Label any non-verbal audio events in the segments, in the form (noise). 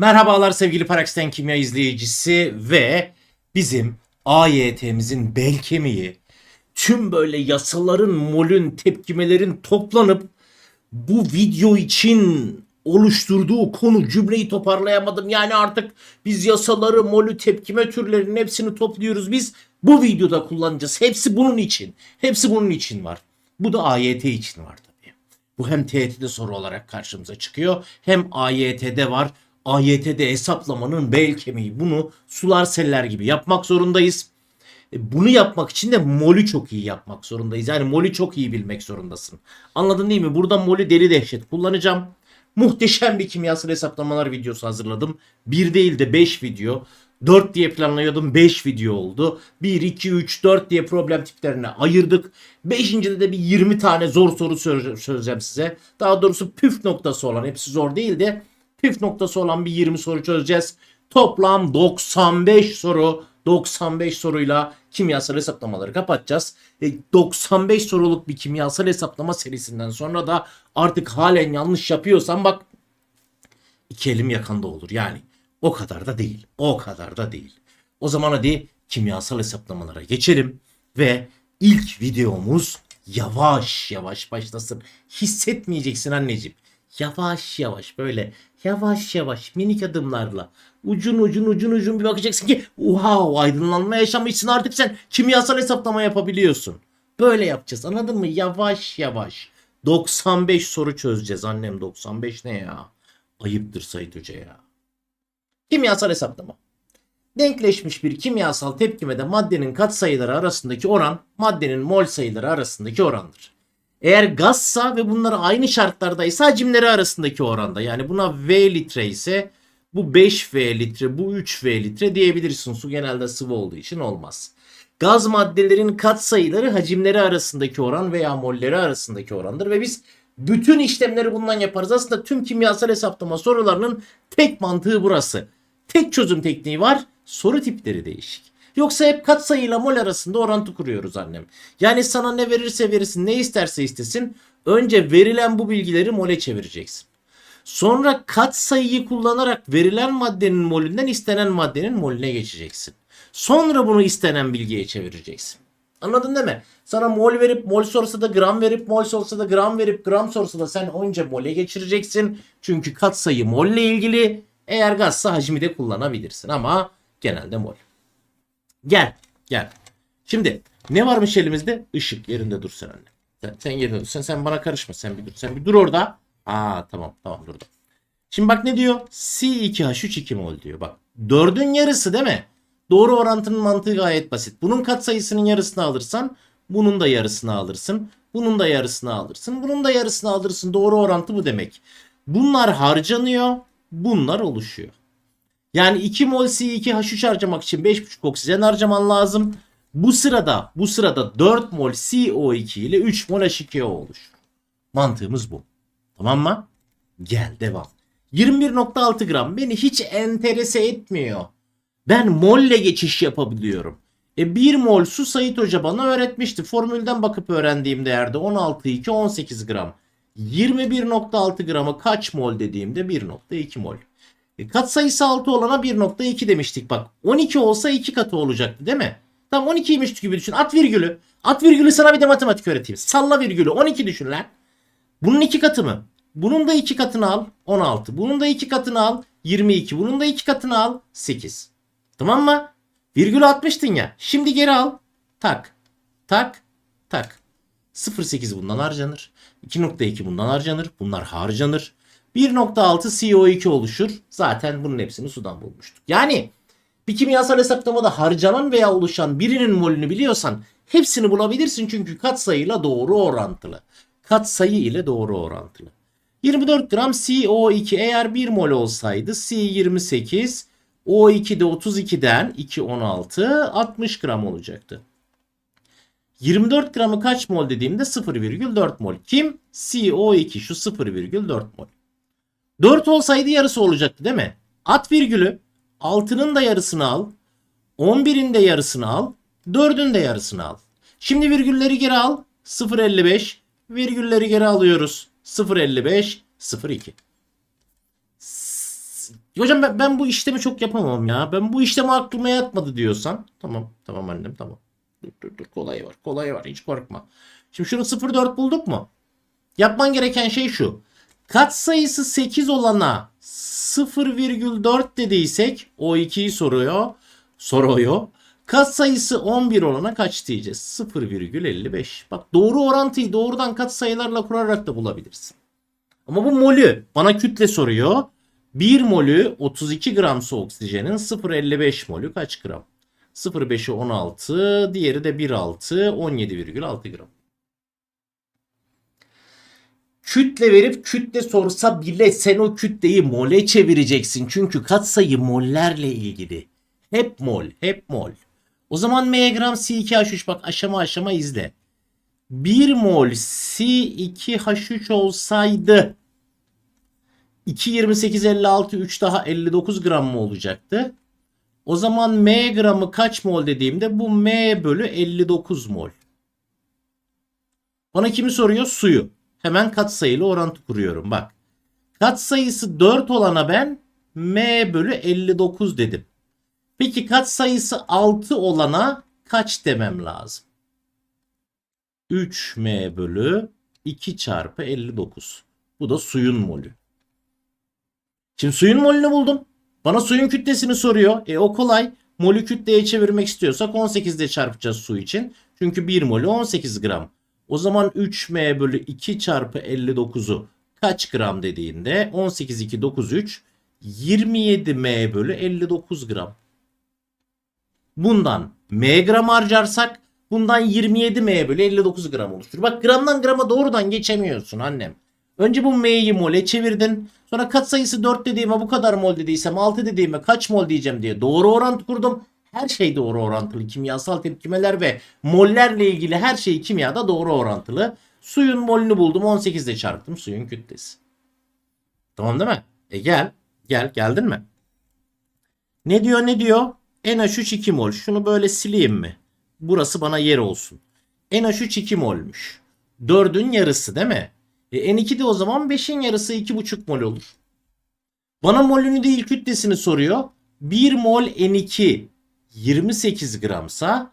Merhabalar sevgili Paraksten Kimya izleyicisi ve bizim AYT'mizin bel kemiği tüm böyle yasaların, molün, tepkimelerin toplanıp bu video için oluşturduğu konu cümleyi toparlayamadım. Yani artık biz yasaları, molü, tepkime türlerinin hepsini topluyoruz. Biz bu videoda kullanacağız. Hepsi bunun için. Hepsi bunun için var. Bu da AYT için var tabii. Bu hem TYT'de soru olarak karşımıza çıkıyor hem AYT'de var. AYT'de hesaplamanın bel kemiği. Bunu sular seller gibi yapmak zorundayız. E, Bunu yapmak için de molü çok iyi yapmak zorundayız. Yani molü çok iyi bilmek zorundasın. Anladın değil mi? Burada molü deli dehşet kullanacağım. Muhteşem bir kimyasal hesaplamalar videosu hazırladım. Bir değil de 5 video. 4 diye planlıyordum 5 video oldu. 1, 2, 3, 4 diye problem tiplerine ayırdık. 5. de bir 20 tane zor soru söyle- söyleyeceğim size. Daha doğrusu püf noktası olan hepsi zor değil de püf noktası olan bir 20 soru çözeceğiz. Toplam 95 soru 95 soruyla kimyasal hesaplamaları kapatacağız. E, 95 soruluk bir kimyasal hesaplama serisinden sonra da artık halen yanlış yapıyorsam bak iki elim yakanda olur. Yani o kadar da değil. O kadar da değil. O zaman hadi kimyasal hesaplamalara geçelim ve ilk videomuz yavaş yavaş başlasın. Hissetmeyeceksin anneciğim. Yavaş yavaş böyle yavaş yavaş minik adımlarla ucun ucun ucun ucun bir bakacaksın ki wow aydınlanma yaşamışsın artık sen kimyasal hesaplama yapabiliyorsun. Böyle yapacağız anladın mı? Yavaş yavaş. 95 soru çözeceğiz annem 95 ne ya? Ayıptır Sayit Hoca ya. Kimyasal hesaplama. Denkleşmiş bir kimyasal tepkimede maddenin katsayıları arasındaki oran maddenin mol sayıları arasındaki orandır. Eğer gazsa ve bunlar aynı şartlardaysa hacimleri arasındaki oranda. Yani buna V litre ise bu 5V litre, bu 3V litre diyebilirsin. Su genelde sıvı olduğu için olmaz. Gaz maddelerin katsayıları hacimleri arasındaki oran veya molleri arasındaki orandır ve biz bütün işlemleri bundan yaparız. Aslında tüm kimyasal hesaplama sorularının tek mantığı burası. Tek çözüm tekniği var. Soru tipleri değişik. Yoksa hep katsayıyla mol arasında orantı kuruyoruz annem. Yani sana ne verirse verirsin, ne isterse istesin. Önce verilen bu bilgileri mole çevireceksin. Sonra katsayıyı kullanarak verilen maddenin molünden istenen maddenin molüne geçeceksin. Sonra bunu istenen bilgiye çevireceksin. Anladın değil mi? Sana mol verip mol sorsa da gram verip mol sorsa da gram verip gram sorsa da sen önce mole geçireceksin. Çünkü katsayı molle ilgili. Eğer gazsa hacmi de kullanabilirsin ama genelde mol. Gel gel. Şimdi ne varmış elimizde? Işık yerinde dur sen anne. Sen, sen yerinde dur. Sen, sen bana karışma. Sen bir dur. Sen bir dur orada. Aa tamam tamam durdum. Şimdi bak ne diyor? C2H3 mol diyor. Bak dördün yarısı değil mi? Doğru orantının mantığı gayet basit. Bunun katsayısının yarısını alırsan bunun da yarısını alırsın. Bunun da yarısını alırsın. Bunun da yarısını alırsın. Doğru orantı bu demek. Bunlar harcanıyor. Bunlar oluşuyor. Yani 2 mol C2H3 harcamak için 5,5 oksijen harcaman lazım. Bu sırada bu sırada 4 mol CO2 ile 3 mol H2O oluşur. Mantığımız bu. Tamam mı? Gel devam. 21.6 gram beni hiç enterese etmiyor. Ben molle geçiş yapabiliyorum. E 1 mol su Sayit Hoca bana öğretmişti. Formülden bakıp öğrendiğim değerde 16,2 18 gram. 21.6 gramı kaç mol dediğimde 1.2 mol. E kat sayısı 6 olana 1.2 demiştik bak. 12 olsa 2 katı olacaktı değil mi? Tamam 12'ymiş gibi düşün. At virgülü. At virgülü sana bir de matematik öğreteyim. Salla virgülü. 12 düşün lan. Bunun 2 katı mı? Bunun da 2 katını al. 16. Bunun da 2 katını al. 22. Bunun da 2 katını al. 8. Tamam mı? Virgülü atmıştın ya. Şimdi geri al. Tak. Tak. Tak. 0.8 bundan harcanır. 2.2 bundan harcanır. Bunlar harcanır. 1.6 CO2 oluşur. Zaten bunun hepsini sudan bulmuştuk. Yani bir kimyasal hesaplamada harcanan veya oluşan birinin molünü biliyorsan hepsini bulabilirsin çünkü katsayıyla doğru orantılı. Katsayı ile doğru orantılı. 24 gram CO2 eğer 1 mol olsaydı C28 O2 de 32'den 2 16 60 gram olacaktı. 24 gramı kaç mol dediğimde 0,4 mol. Kim? CO2 şu 0,4 mol. 4 olsaydı yarısı olacaktı değil mi? At virgülü. 6'nın da yarısını al. 11'in de yarısını al. 4'ün de yarısını al. Şimdi virgülleri geri al. 0.55. Virgülleri geri alıyoruz. 0.55. 0.2. S- Hocam ben, ben bu işlemi çok yapamam ya. Ben bu işlemi aklıma yatmadı diyorsan. Tamam tamam annem tamam. Dur dur dur kolay var kolay var hiç korkma. Şimdi şunu 0,4 bulduk mu? Yapman gereken şey şu. Kat sayısı 8 olana 0,4 dediysek o 2'yi soruyor. Soruyor. Kat sayısı 11 olana kaç diyeceğiz? 0,55. Bak doğru orantıyı doğrudan kat sayılarla kurarak da bulabilirsin. Ama bu molü bana kütle soruyor. 1 molü 32 gramsa oksijenin 0,55 molü kaç gram? 0,5'i 16, diğeri de 1,6, 17,6 gram. Kütle verip kütle sorsa bile sen o kütleyi mole çevireceksin. Çünkü katsayı mollerle ilgili. Hep mol, hep mol. O zaman M gram C2H3 bak aşama aşama izle. 1 mol C2H3 olsaydı 2 28 56 3 daha 59 gram mı olacaktı? O zaman M gramı kaç mol dediğimde bu M bölü 59 mol. Bana kimi soruyor? Suyu. Hemen katsayılı orantı kuruyorum bak. Katsayısı 4 olana ben M bölü 59 dedim. Peki katsayısı 6 olana kaç demem lazım? 3M bölü 2 çarpı 59. Bu da suyun molü. Şimdi suyun molünü buldum. Bana suyun kütlesini soruyor. E o kolay. Molü kütleye çevirmek istiyorsak 18 ile çarpacağız su için. Çünkü 1 molü 18 gram. O zaman 3m bölü 2 çarpı 59'u kaç gram dediğinde 18 2 9 3 27m bölü 59 gram. Bundan m gram harcarsak bundan 27m bölü 59 gram oluşturur. Bak gramdan grama doğrudan geçemiyorsun annem. Önce bu m'yi mole çevirdin. Sonra katsayısı 4 dediğime bu kadar mol dediysem 6 dediğime kaç mol diyeceğim diye doğru orantı kurdum. Her şey doğru orantılı. Kimyasal tepkimeler ve mollerle ilgili her şey kimyada doğru orantılı. Suyun molünü buldum 18 ile çarptım suyun kütlesi. Tamam değil mi? E gel. Gel. Geldin mi? Ne diyor ne diyor? NH3 2 mol. Şunu böyle sileyim mi? Burası bana yer olsun. NH3 2 molmuş. 4'ün yarısı değil mi? E N2 de o zaman 5'in yarısı 2,5 mol olur. Bana molünü değil kütlesini soruyor. 1 mol N2 28 gramsa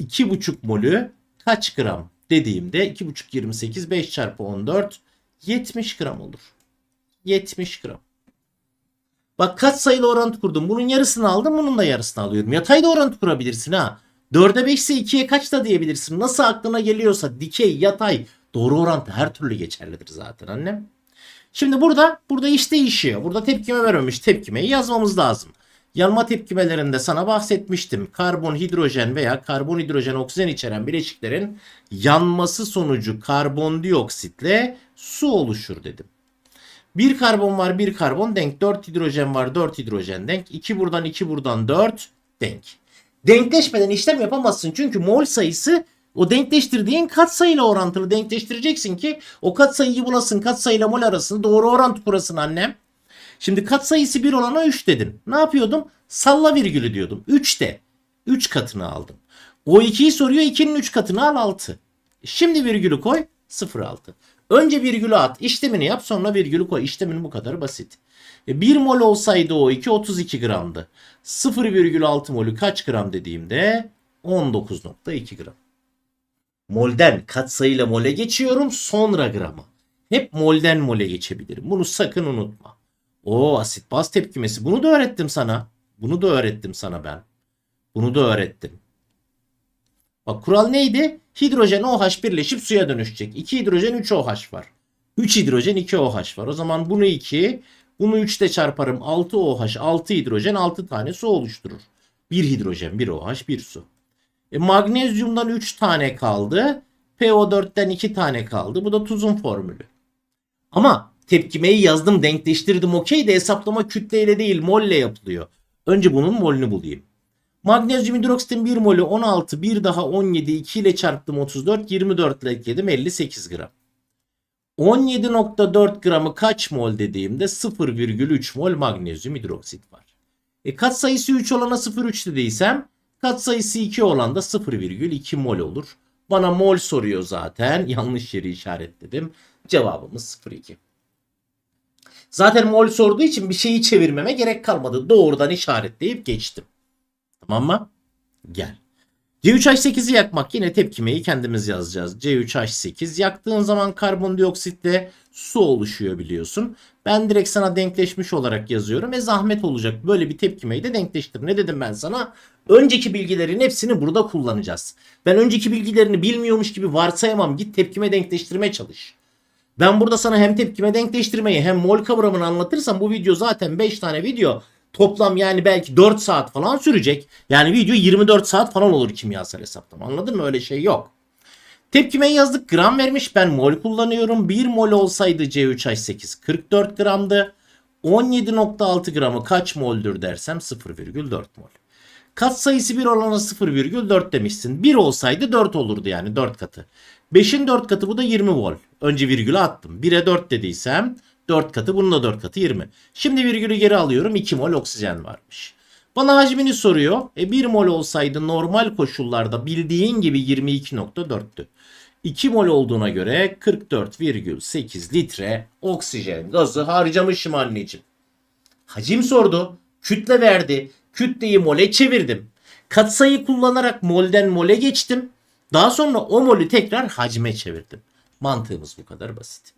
2,5 molü kaç gram dediğimde 2,5 28 5 çarpı 14 70 gram olur. 70 gram. Bak kaç sayılı orantı kurdum. Bunun yarısını aldım. Bunun da yarısını alıyorum. Yatay da orantı kurabilirsin ha. 4'e 5 ise 2'ye kaç da diyebilirsin. Nasıl aklına geliyorsa dikey, yatay doğru orantı her türlü geçerlidir zaten annem. Şimdi burada burada iş değişiyor. Burada tepkime vermemiş tepkimeyi yazmamız lazım. Yanma tepkimelerinde sana bahsetmiştim. Karbon, hidrojen veya karbon, hidrojen, oksijen içeren bileşiklerin yanması sonucu karbondioksitle su oluşur dedim. Bir karbon var, bir karbon denk. 4 hidrojen var, 4 hidrojen denk. 2 buradan, 2 buradan 4 denk. Denkleşmeden işlem yapamazsın. Çünkü mol sayısı o denkleştirdiğin katsayıyla orantılı denkleştireceksin ki o katsayıyı bulasın. Katsayıyla mol arasında doğru orantı kurasın annem. Şimdi katsayısı 1 olana 3 dedin. Ne yapıyordum? Salla virgülü diyordum. 3 de. 3 katını aldım. O 2'yi soruyor 2'nin 3 katını al 6. Şimdi virgülü koy 0,6. Önce virgülü at. işlemini yap sonra virgülü koy. İşlemin bu kadar basit. E 1 mol olsaydı o 2 32 gramdı. 0,6 molü kaç gram dediğimde 19.2 gram. Molden katsayıyla mole geçiyorum sonra grama. Hep molden mole geçebilirim. Bunu sakın unutma. O asit baz tepkimesi. Bunu da öğrettim sana. Bunu da öğrettim sana ben. Bunu da öğrettim. Bak kural neydi? Hidrojen OH birleşip suya dönüşecek. 2 hidrojen 3 OH var. 3 hidrojen 2 OH var. O zaman bunu 2, bunu 3 ile çarparım. 6 OH, 6 hidrojen 6 tane su oluşturur. 1 hidrojen, 1 OH, 1 su. E, magnezyumdan 3 tane kaldı. PO4'ten 2 tane kaldı. Bu da tuzun formülü. Ama tepkimeyi yazdım, denkleştirdim okey de hesaplama kütleyle değil molle yapılıyor. Önce bunun molünü bulayım. Magnezyum hidroksitin 1 molü 16, bir daha 17, 2 ile çarptım 34, 24 ile ekledim 58 gram. 17.4 gramı kaç mol dediğimde 0,3 mol magnezyum hidroksit var. E kat sayısı 3 olana 0,3 dediysem kat sayısı 2 olan da 0,2 mol olur. Bana mol soruyor zaten. (laughs) Yanlış yeri işaretledim. Cevabımız 0,2. Zaten mol sorduğu için bir şeyi çevirmeme gerek kalmadı. Doğrudan işaretleyip geçtim. Tamam mı? Gel. C3H8'i yakmak yine tepkimeyi kendimiz yazacağız. C3H8 yaktığın zaman karbondioksitle su oluşuyor biliyorsun. Ben direkt sana denkleşmiş olarak yazıyorum. E zahmet olacak. Böyle bir tepkimeyi de denkleştir. Ne dedim ben sana? Önceki bilgilerin hepsini burada kullanacağız. Ben önceki bilgilerini bilmiyormuş gibi varsayamam. Git tepkime denkleştirmeye çalış. Ben burada sana hem tepkime denkleştirmeyi hem mol kavramını anlatırsam bu video zaten 5 tane video toplam yani belki 4 saat falan sürecek. Yani video 24 saat falan olur kimyasal hesaptan. Anladın mı? Öyle şey yok. Tepkimeyi yazdık. Gram vermiş. Ben mol kullanıyorum. 1 mol olsaydı C3H8 44 gramdı. 17.6 gramı kaç moldür dersem 0,4 mol. Kat sayısı 1 olana 0,4 demişsin. 1 olsaydı 4 olurdu yani 4 katı. 5'in 4 katı bu da 20 vol. Önce virgülü attım. 1'e 4 dediysem 4 katı bunun da 4 katı 20. Şimdi virgülü geri alıyorum 2 mol oksijen varmış. Bana hacmini soruyor. E 1 mol olsaydı normal koşullarda bildiğin gibi 22.4'tü. 2 mol olduğuna göre 44,8 litre oksijen gazı harcamışım anneciğim. Hacim sordu. Kütle verdi. Kütleyi mole çevirdim. Katsayı kullanarak molden mole geçtim. Daha sonra o molü tekrar hacme çevirdim. Mantığımız bu kadar basit.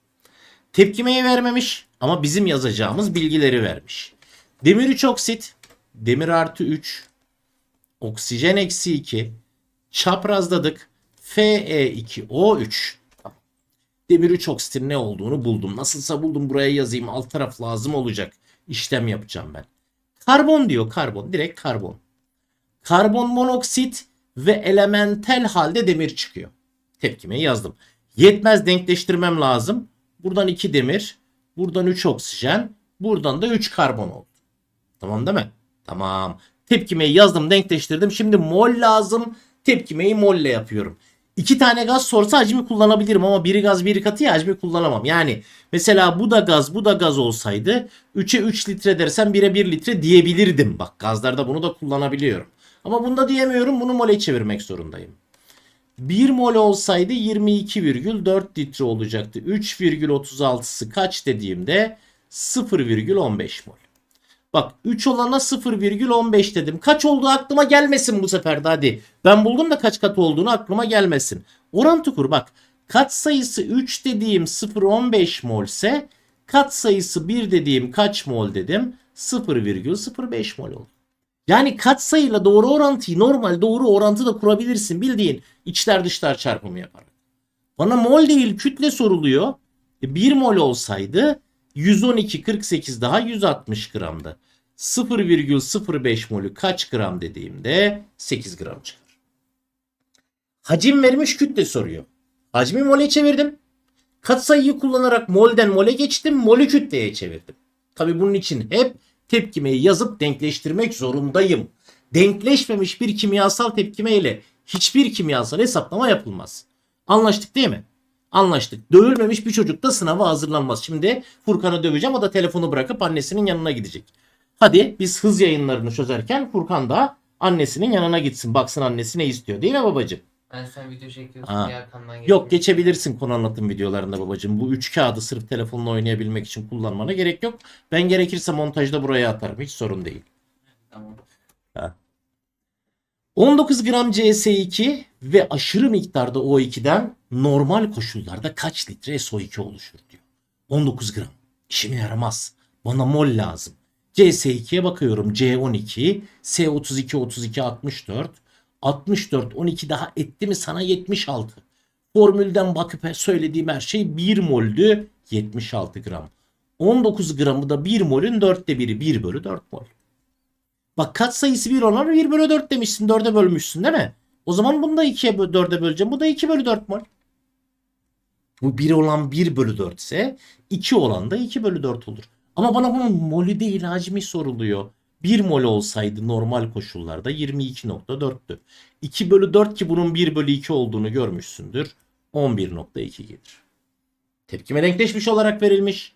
Tepkimeyi vermemiş ama bizim yazacağımız bilgileri vermiş. Demir 3 oksit, demir artı 3, oksijen eksi 2, çaprazladık, Fe2O3. Tamam. Demir 3 oksitin ne olduğunu buldum. Nasılsa buldum buraya yazayım. Alt taraf lazım olacak. İşlem yapacağım ben. Karbon diyor karbon. Direkt karbon. Karbon monoksit ve elementel halde demir çıkıyor. Tepkimeyi yazdım. Yetmez denkleştirmem lazım. Buradan 2 demir. Buradan 3 oksijen. Buradan da 3 karbon oldu. Tamam değil mi? Tamam. Tepkimeyi yazdım denkleştirdim. Şimdi mol lazım. Tepkimeyi molle yapıyorum. İki tane gaz sorsa hacmi kullanabilirim ama biri gaz biri katı ya hacmi kullanamam. Yani mesela bu da gaz bu da gaz olsaydı 3'e 3 litre dersem 1'e 1 litre diyebilirdim. Bak gazlarda bunu da kullanabiliyorum. Ama bunda diyemiyorum bunu mole çevirmek zorundayım. 1 mol olsaydı 22,4 litre olacaktı. 3,36'sı kaç dediğimde 0,15 mol. Bak 3 olana 0,15 dedim. Kaç olduğu aklıma gelmesin bu sefer de hadi. Ben buldum da kaç kat olduğunu aklıma gelmesin. Orantı kur bak. Kat sayısı 3 dediğim 0,15 mol ise kat sayısı 1 dediğim kaç mol dedim? 0,05 mol oldu. Yani katsayıyla doğru orantıyı normal doğru orantı da kurabilirsin bildiğin içler dışlar çarpımı yaparak. Bana mol değil kütle soruluyor. E, 1 mol olsaydı 112 48 daha 160 gramdı. 0,05 molü kaç gram dediğimde 8 gram çıkar. Hacim vermiş kütle soruyor. Hacmi mole çevirdim. Katsayıyı kullanarak molden mole geçtim. Molü kütleye çevirdim. Tabi bunun için hep tepkimeyi yazıp denkleştirmek zorundayım. Denkleşmemiş bir kimyasal tepkime ile hiçbir kimyasal hesaplama yapılmaz. Anlaştık değil mi? Anlaştık. Dövülmemiş bir çocuk da sınava hazırlanmaz. Şimdi Furkan'ı döveceğim o da telefonu bırakıp annesinin yanına gidecek. Hadi biz hız yayınlarını çözerken Furkan da annesinin yanına gitsin. Baksın annesi ne istiyor değil mi babacığım? Ben sen video çekiyorsun Ha. diye arkamdan Yok geçebilirsin konu anlatım videolarında babacığım. Bu üç kağıdı sırf telefonla oynayabilmek için kullanmana gerek yok. Ben gerekirse montajda buraya atarım. Hiç sorun değil. Tamam. 19 gram CS2 ve aşırı miktarda O2'den normal koşullarda kaç litre SO2 oluşur diyor. 19 gram. İşime yaramaz. Bana mol lazım. CS2'ye bakıyorum. C12, S32, 32, 64. 64, 12 daha etti mi sana 76. Formülden bakıp söylediğim her şey 1 moldü 76 gram. 19 gramı da 1 molün 4'te 1'i 1 bölü 4 mol. Bak kat sayısı 1 olan 1 bölü 4 demişsin 4'e bölmüşsün değil mi? O zaman bunu da 2'ye 4'e böleceğim. Bu da 2 bölü 4 mol. Bu 1 olan 1 bölü 4 ise 2 olan da 2 bölü 4 olur. Ama bana bunun molü değil hacmi soruluyor. 1 mol olsaydı normal koşullarda 22.4'tü. 2 bölü 4 ki bunun 1 bölü 2 olduğunu görmüşsündür. 11.2 gelir. Tepkime denkleşmiş olarak verilmiş.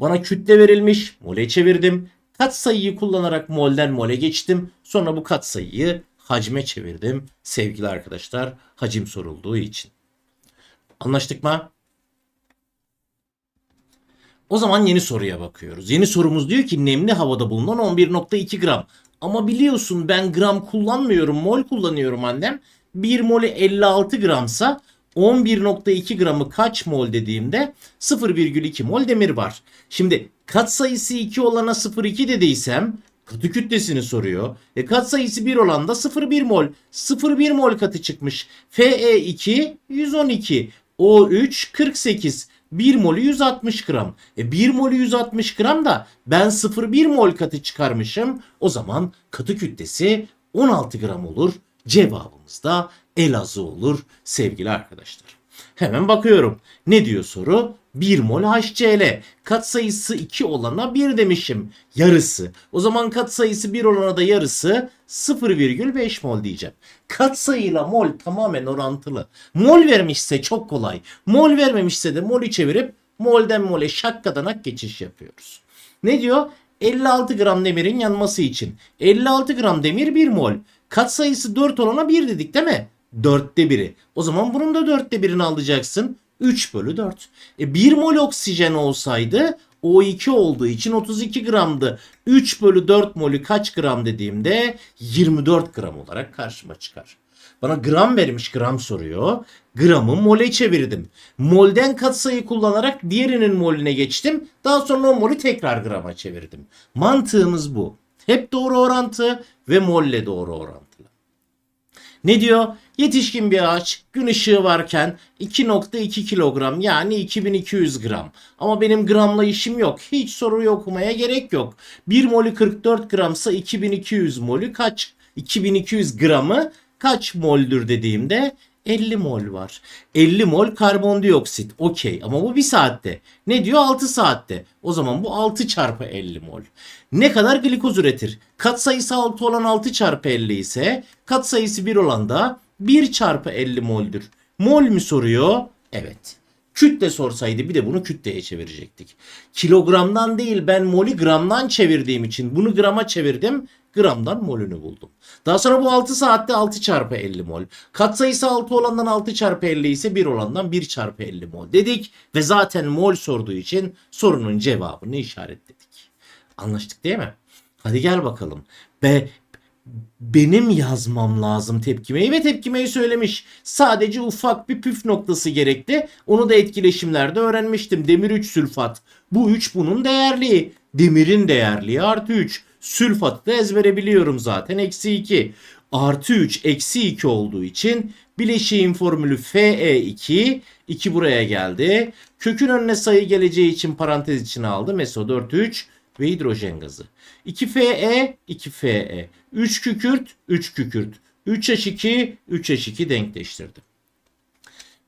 Bana kütle verilmiş. Mole çevirdim. Katsayıyı kullanarak molden mole geçtim. Sonra bu katsayıyı hacme çevirdim. Sevgili arkadaşlar hacim sorulduğu için. Anlaştık mı? O zaman yeni soruya bakıyoruz. Yeni sorumuz diyor ki nemli havada bulunan 11.2 gram. Ama biliyorsun ben gram kullanmıyorum, mol kullanıyorum annem. 1 molü 56 gramsa 11.2 gramı kaç mol dediğimde 0,2 mol demir var. Şimdi katsayısı 2 olana 0,2 dediysem katı kütlesini soruyor. E katsayısı 1 olan da 0,1 mol. 0,1 mol katı çıkmış. Fe2 112. O3 48. 1 molü 160 gram. E 1 molü 160 gram da ben 0,1 mol katı çıkarmışım. O zaman katı kütlesi 16 gram olur. Cevabımız da Elazığ olur sevgili arkadaşlar. Hemen bakıyorum. Ne diyor soru? 1 mol HCl. Katsayısı 2 olana 1 demişim. Yarısı. O zaman katsayısı 1 olana da yarısı 0,5 mol diyeceğim. Katsayıyla mol tamamen orantılı. Mol vermişse çok kolay. Mol vermemişse de molü çevirip molden mole şakkadanak geçiş yapıyoruz. Ne diyor? 56 gram demirin yanması için. 56 gram demir 1 mol. Katsayısı 4 olana 1 dedik değil mi? Dörtte biri. O zaman bunun da dörtte birini alacaksın. 3 bölü 4. E 1 mol oksijen olsaydı O2 olduğu için 32 gramdı. 3 bölü 4 molü kaç gram dediğimde 24 gram olarak karşıma çıkar. Bana gram vermiş gram soruyor. Gramı mole çevirdim. Molden katsayı kullanarak diğerinin molüne geçtim. Daha sonra o molü tekrar grama çevirdim. Mantığımız bu. Hep doğru orantı ve molle doğru orantılı. Ne diyor? Yetişkin bir ağaç gün ışığı varken 2.2 kilogram yani 2200 gram. Ama benim gramla işim yok. Hiç soruyu okumaya gerek yok. 1 molü 44 gramsa 2200 molü kaç? 2200 gramı kaç moldür dediğimde 50 mol var. 50 mol karbondioksit. Okey ama bu bir saatte. Ne diyor? 6 saatte. O zaman bu 6 çarpı 50 mol. Ne kadar glikoz üretir? Katsayısı 6 olan 6 çarpı 50 ise katsayısı 1 olan da 1 çarpı 50 moldür. Mol mü soruyor? Evet. Kütle sorsaydı bir de bunu kütleye çevirecektik. Kilogramdan değil ben molü gramdan çevirdiğim için bunu grama çevirdim. Gramdan molünü buldum. Daha sonra bu 6 saatte 6 çarpı 50 mol. Katsayısı 6 olandan 6 çarpı 50 ise 1 olandan 1 çarpı 50 mol dedik. Ve zaten mol sorduğu için sorunun cevabını işaretledik. Anlaştık değil mi? Hadi gel bakalım. Be benim yazmam lazım tepkimeyi ve tepkimeyi söylemiş. Sadece ufak bir püf noktası gerekti. Onu da etkileşimlerde öğrenmiştim. Demir 3 sülfat. Bu 3 bunun değerliği. Demirin değerliği artı 3. Sülfatı da ezbere biliyorum zaten. Eksi 2. Artı 3 eksi 2 olduğu için bileşiğin formülü Fe2. 2 buraya geldi. Kökün önüne sayı geleceği için parantez içine aldım. SO4 3 ve hidrojen gazı. 2Fe, 2Fe. 3 kükürt, 3 kükürt. 3H2, 3H2 denkleştirdim.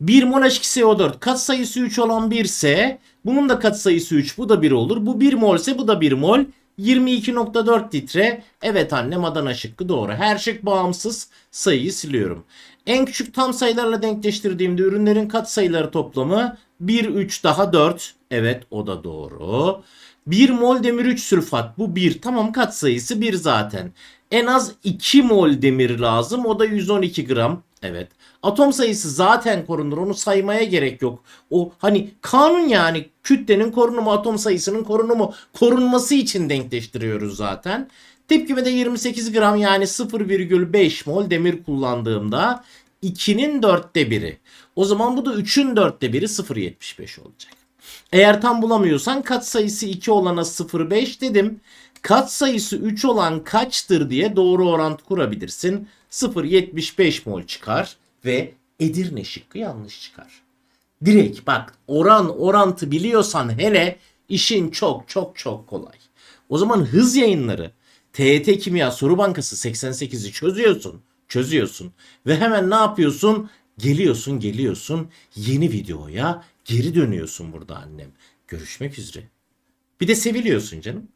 1 mol H2SO4 katsayısı 3 olan 1 ise bunun da katsayısı 3 bu da 1 olur. Bu 1 mol ise bu da 1 mol. 22.4 litre. Evet annem Adana şıkkı doğru. Her şık bağımsız sayıyı siliyorum. En küçük tam sayılarla denkleştirdiğimde ürünlerin katsayıları toplamı 1, 3 daha 4. Evet o da doğru. 1 mol demir 3 sülfat. Bu 1. Tamam katsayısı 1 zaten. En az 2 mol demir lazım. O da 112 gram. Evet. Atom sayısı zaten korunur. Onu saymaya gerek yok. O hani kanun yani kütlenin korunumu, atom sayısının korunumu korunması için denkleştiriyoruz zaten. Tepkimede 28 gram yani 0,5 mol demir kullandığımda 2'nin dörtte biri. O zaman bu da 3'ün dörtte biri 0,75 olacak. Eğer tam bulamıyorsan katsayısı 2 olana 0,5 dedim. Katsayısı 3 olan kaçtır diye doğru orantı kurabilirsin. 0,75 mol çıkar ve Edirne şıkkı yanlış çıkar. Direkt bak oran orantı biliyorsan hele işin çok çok çok kolay. O zaman hız yayınları TET Kimya Soru Bankası 88'i çözüyorsun. Çözüyorsun. Ve hemen ne yapıyorsun? Geliyorsun geliyorsun yeni videoya geri dönüyorsun burada annem. Görüşmek üzere. Bir de seviliyorsun canım.